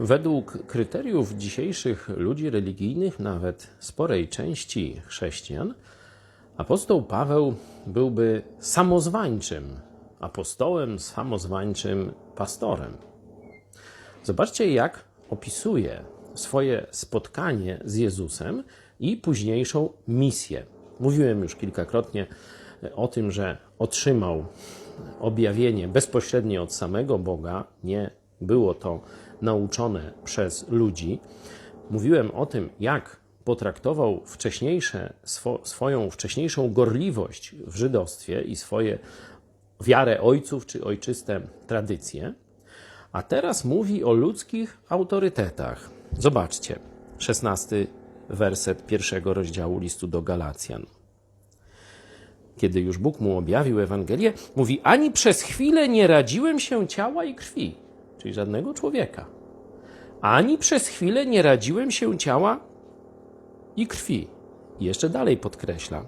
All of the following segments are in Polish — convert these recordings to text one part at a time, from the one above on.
Według kryteriów dzisiejszych ludzi religijnych, nawet sporej części chrześcijan, apostoł Paweł byłby samozwańczym apostołem, samozwańczym pastorem. Zobaczcie, jak opisuje swoje spotkanie z Jezusem i późniejszą misję. Mówiłem już kilkakrotnie o tym, że otrzymał objawienie bezpośrednie od samego Boga, nie było to nauczone przez ludzi. Mówiłem o tym, jak potraktował wcześniejsze, swo, swoją wcześniejszą gorliwość w żydostwie i swoje wiarę ojców czy ojczyste tradycje. A teraz mówi o ludzkich autorytetach. Zobaczcie, szesnasty werset pierwszego rozdziału listu do Galacjan. Kiedy już Bóg mu objawił Ewangelię, mówi: Ani przez chwilę nie radziłem się ciała i krwi, czyli żadnego człowieka. Ani przez chwilę nie radziłem się ciała i krwi. I jeszcze dalej podkreśla.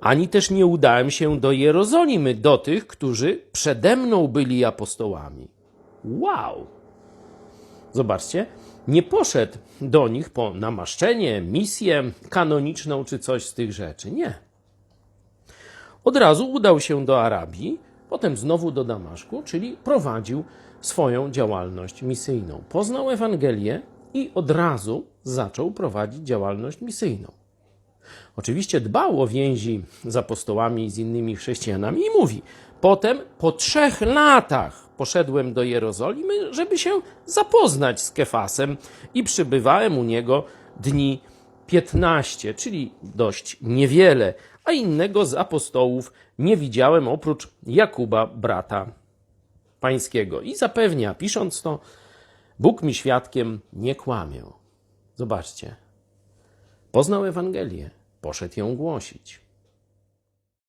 Ani też nie udałem się do Jerozolimy, do tych, którzy przede mną byli apostołami. Wow! Zobaczcie, nie poszedł do nich po namaszczenie, misję kanoniczną czy coś z tych rzeczy. Nie. Od razu udał się do Arabii, potem znowu do Damaszku, czyli prowadził swoją działalność misyjną. Poznał Ewangelię i od razu zaczął prowadzić działalność misyjną. Oczywiście dbał o więzi z apostołami i z innymi chrześcijanami i mówi: Potem po trzech latach poszedłem do Jerozolimy, żeby się zapoznać z Kefasem i przybywałem u niego dni 15, czyli dość niewiele, a innego z apostołów nie widziałem oprócz Jakuba, brata pańskiego. I zapewnia, pisząc to, Bóg mi świadkiem nie kłamię. Zobaczcie. Poznał Ewangelię, poszedł ją głosić.